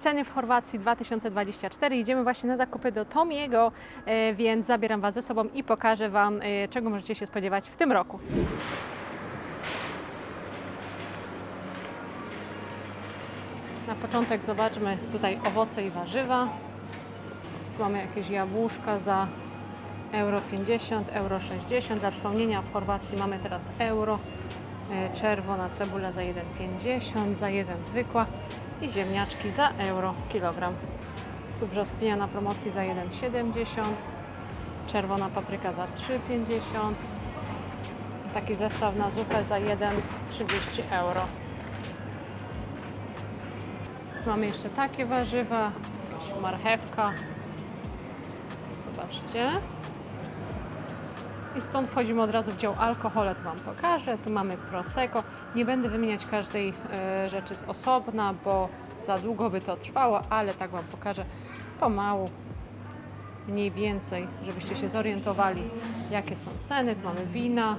ceny w Chorwacji 2024. Idziemy właśnie na zakupy do Tomiego, e, więc zabieram Was ze sobą i pokażę Wam, e, czego możecie się spodziewać w tym roku. Na początek zobaczmy tutaj owoce i warzywa. Mamy jakieś jabłuszka za euro 50, euro 60. Dla przypomnienia w Chorwacji mamy teraz euro. E, Czerwona cebula za 1,50, za 1 zwykła i ziemniaczki za euro kilogram. Tu brzoskwinia na promocji za 1,70, czerwona papryka za 3,50 i taki zestaw na zupę za 1,30 euro. Tu mamy jeszcze takie warzywa, jakaś marchewka. Zobaczcie. I stąd wchodzimy od razu w dział alkohole, to Wam pokażę. Tu mamy Prosecco. Nie będę wymieniać każdej e, rzeczy z osobna, bo za długo by to trwało, ale tak Wam pokażę pomału, mniej więcej, żebyście się zorientowali, jakie są ceny. Tu mamy wina.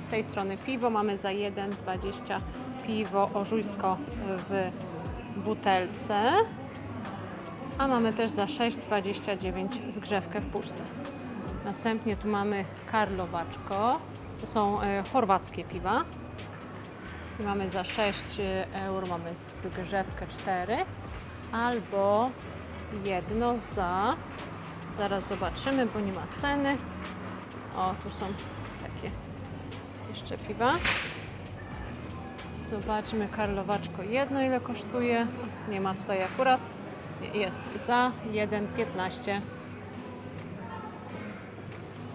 Z tej strony piwo mamy za 1,20 piwo ożujsko w butelce. A mamy też za 6,29 zgrzewkę w puszce. Następnie tu mamy karlowaczko. To są e, chorwackie piwa. I mamy za 6 euro, mamy zgrzewkę 4. Albo jedno za, zaraz zobaczymy, bo nie ma ceny. O, tu są takie jeszcze piwa. Zobaczmy karlowaczko jedno ile kosztuje. Nie ma tutaj akurat. Jest za 1,15.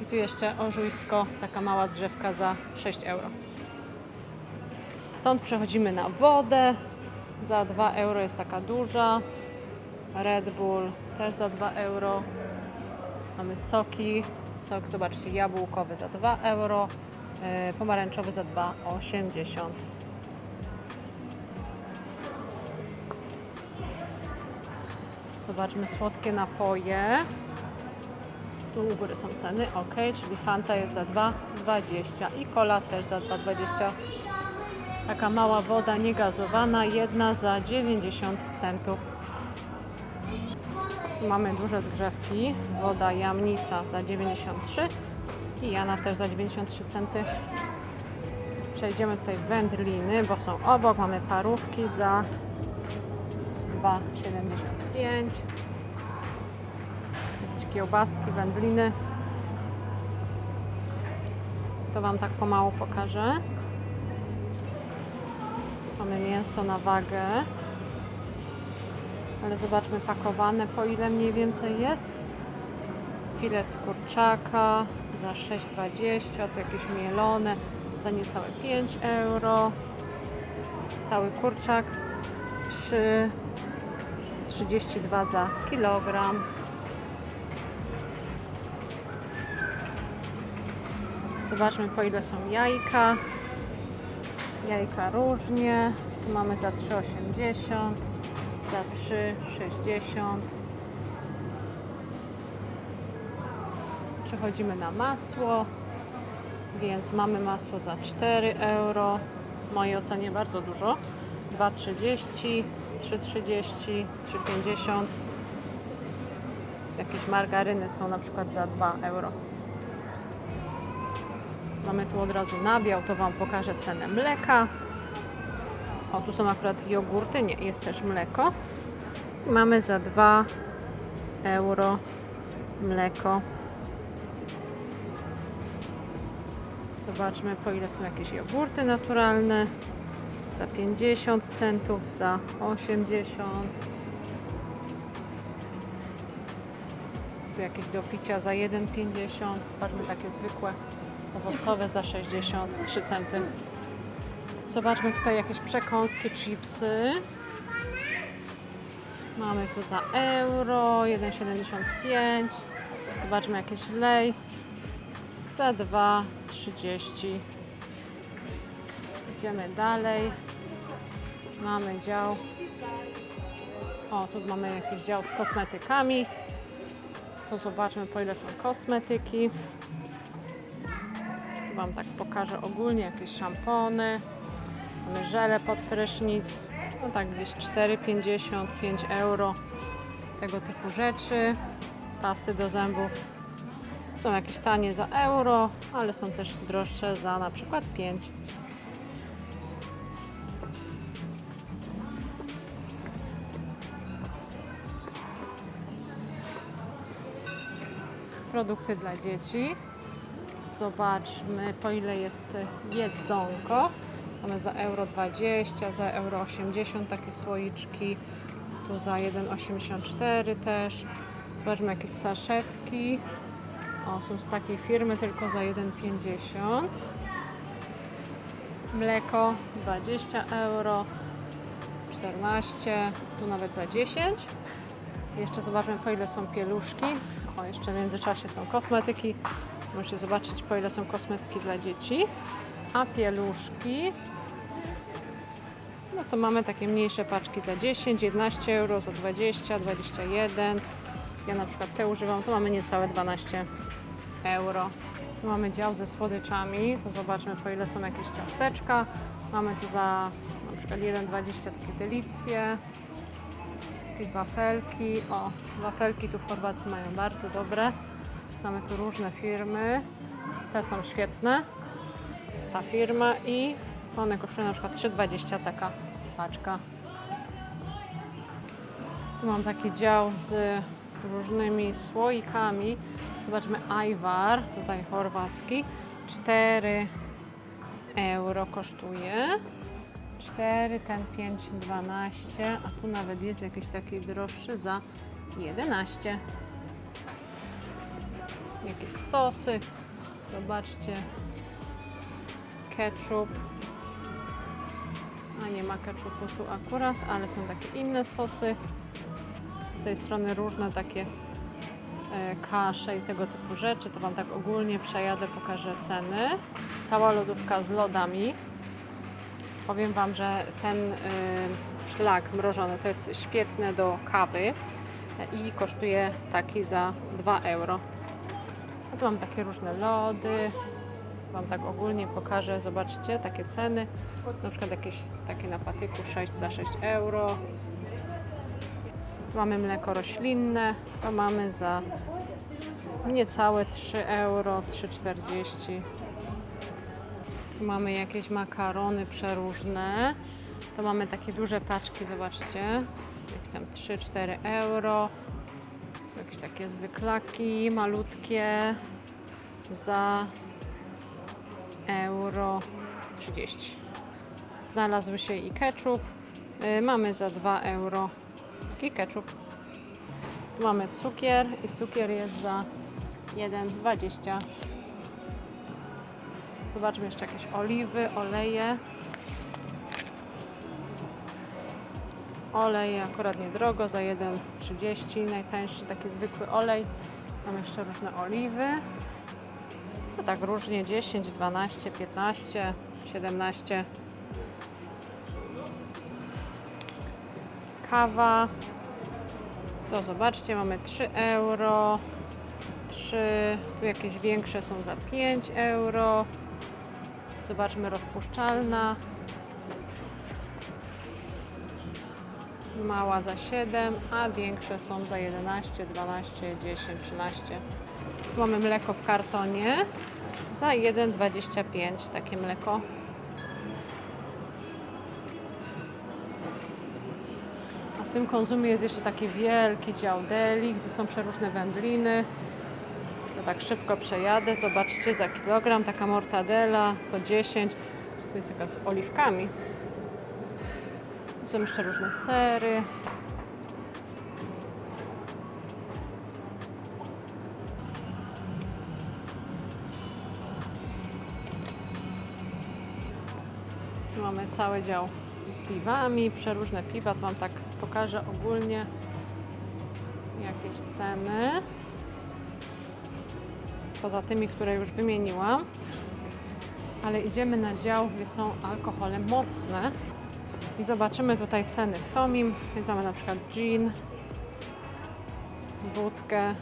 I tu jeszcze ożujsko, taka mała zgrzewka za 6 euro. Stąd przechodzimy na wodę. Za 2 euro jest taka duża. Red Bull też za 2 euro. Mamy soki. Sok, zobaczcie, jabłkowy za 2 euro. e, Pomarańczowy za 2,80. Zobaczmy słodkie napoje. Tu u góry są ceny, ok, czyli Fanta jest za 2,20 i cola też za 2,20. Taka mała woda niegazowana, jedna za 90 centów. Tu mamy duże zgrzewki. Woda Jamnica za 93 i Jana też za 93 centy. Przejdziemy tutaj wędliny, bo są obok. Mamy parówki za 2,75. Jakieś kiełbaski, wędliny. To Wam tak pomału pokażę. Mamy mięso na wagę. Ale zobaczmy pakowane, po ile mniej więcej jest. Filet z kurczaka za 6,20, tu jakieś mielone za niecałe 5 euro. Cały kurczak 3 32 za kilogram. Zobaczmy po ile są jajka. Jajka różnie. Tu mamy za 3,80, za 3,60. Przechodzimy na masło, więc mamy masło za 4 euro. W mojej ocenie bardzo dużo. 2,30, 3,30, 3,50. Jakieś margaryny są na przykład za 2 euro. Mamy tu od razu nabiał, to Wam pokażę cenę mleka. O, tu są akurat jogurty, nie, jest też mleko. Mamy za 2 euro mleko. Zobaczmy po ile są jakieś jogurty naturalne. Za 50 centów, za 80. Tu jakieś do picia za 1,50. Zobaczmy takie zwykłe owocowe za 63 centy. Zobaczmy tutaj jakieś przekąski, chipsy. Mamy tu za euro 1,75. Zobaczmy jakieś Lays za 2,30. Idziemy dalej. Mamy dział. O, tu mamy jakiś dział z kosmetykami. To zobaczmy po ile są kosmetyki. Wam tak pokażę ogólnie jakieś szampony. Mamy żele pod prysznic, no tak gdzieś 4,50, 5 euro. Tego typu rzeczy. Pasty do zębów są jakieś tanie za euro, ale są też droższe za na przykład 5. Produkty dla dzieci. Zobaczmy po ile jest jedzonko. Mamy za euro 20, za euro 80 takie słoiczki. Tu za 1,84 też. Zobaczmy jakieś saszetki. O, są z takiej firmy tylko za 1,50. Mleko 20 euro, 14, tu nawet za 10. Jeszcze zobaczmy po ile są pieluszki. O, jeszcze w międzyczasie są kosmetyki. Możecie zobaczyć po ile są kosmetyki dla dzieci. A pieluszki, no to mamy takie mniejsze paczki za 10, 11 euro, za 20, 21. Ja na przykład te używam, to mamy niecałe 12 euro. Tu mamy dział ze słodyczami, to zobaczmy po ile są jakieś ciasteczka. Mamy tu za na przykład 1,20 takie delicje. Jakieś wafelki. O, wafelki tu w Chorwacji mają bardzo dobre. Mamy tu różne firmy. Te są świetne. Ta firma i one kosztują na przykład 3,20 taka paczka. Tu mam taki dział z różnymi słoikami. Zobaczmy Ajwar, tutaj chorwacki. 4 euro kosztuje. 4, ten 5, 12, a tu nawet jest jakiś taki droższy za 11. Jakieś sosy. Zobaczcie. Ketchup. A nie ma ketchupu tu akurat, ale są takie inne sosy. Z tej strony różne takie e, kasze i tego typu rzeczy. To Wam tak ogólnie przejadę, pokażę ceny. Cała lodówka z lodami. Powiem Wam, że ten y, szlak mrożony to jest świetny do kawy i kosztuje taki za 2 euro. A tu mam takie różne lody. Wam tak ogólnie pokażę, zobaczcie, takie ceny. Na przykład jakieś takie na patyku 6 za 6 euro. Tu mamy mleko roślinne, to mamy za niecałe 3 euro, 3,40. Tu mamy jakieś makarony przeróżne. To mamy takie duże paczki, zobaczcie. Jakieś tam 3-4 euro. Jakieś takie zwyklaki malutkie za euro 30. Znalazły się i ketchup. Y, Mamy za 2 euro i ketchup. Tu mamy cukier i cukier jest za 1,20. Zobaczmy jeszcze jakieś oliwy, oleje. Olej akurat niedrogo, za 1,30. Najtańszy taki zwykły olej. Mam jeszcze różne oliwy. No tak różnie 10, 12, 15, 17. Kawa. To zobaczcie, mamy 3 euro. 3, tu jakieś większe są za 5 euro. Zobaczmy rozpuszczalna. Mała za 7, a większe są za 11, 12, 10, 13. Tu mamy mleko w kartonie za 1,25 takie mleko. A w tym konzumie jest jeszcze taki wielki dział deli, gdzie są przeróżne wędliny. Tak szybko przejadę. Zobaczcie, za kilogram taka mortadela po 10. Tu jest taka z oliwkami. Są jeszcze różne sery. Tu mamy cały dział z piwami, przeróżne piwa. To Wam tak pokażę ogólnie jakieś ceny. Poza tymi, które już wymieniłam. Ale idziemy na dział, gdzie są alkohole mocne. I zobaczymy tutaj ceny w Tomim. Więc mamy na przykład gin, wódkę.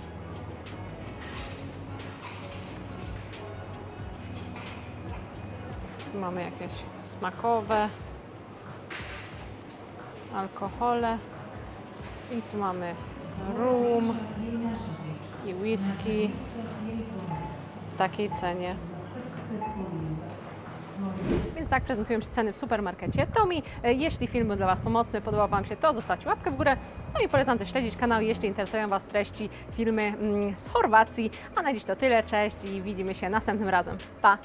Tu mamy jakieś smakowe. alkohole. I tu mamy rum i whisky w takiej cenie. Więc tak prezentują się ceny w supermarkecie Tommy. E, Jeśli film był dla Was pomocny, podobał Wam się, to zostawcie łapkę w górę. No i polecam też śledzić kanał, jeśli interesują Was treści, filmy mm, z Chorwacji. A na dziś to tyle, cześć i widzimy się następnym razem. Pa!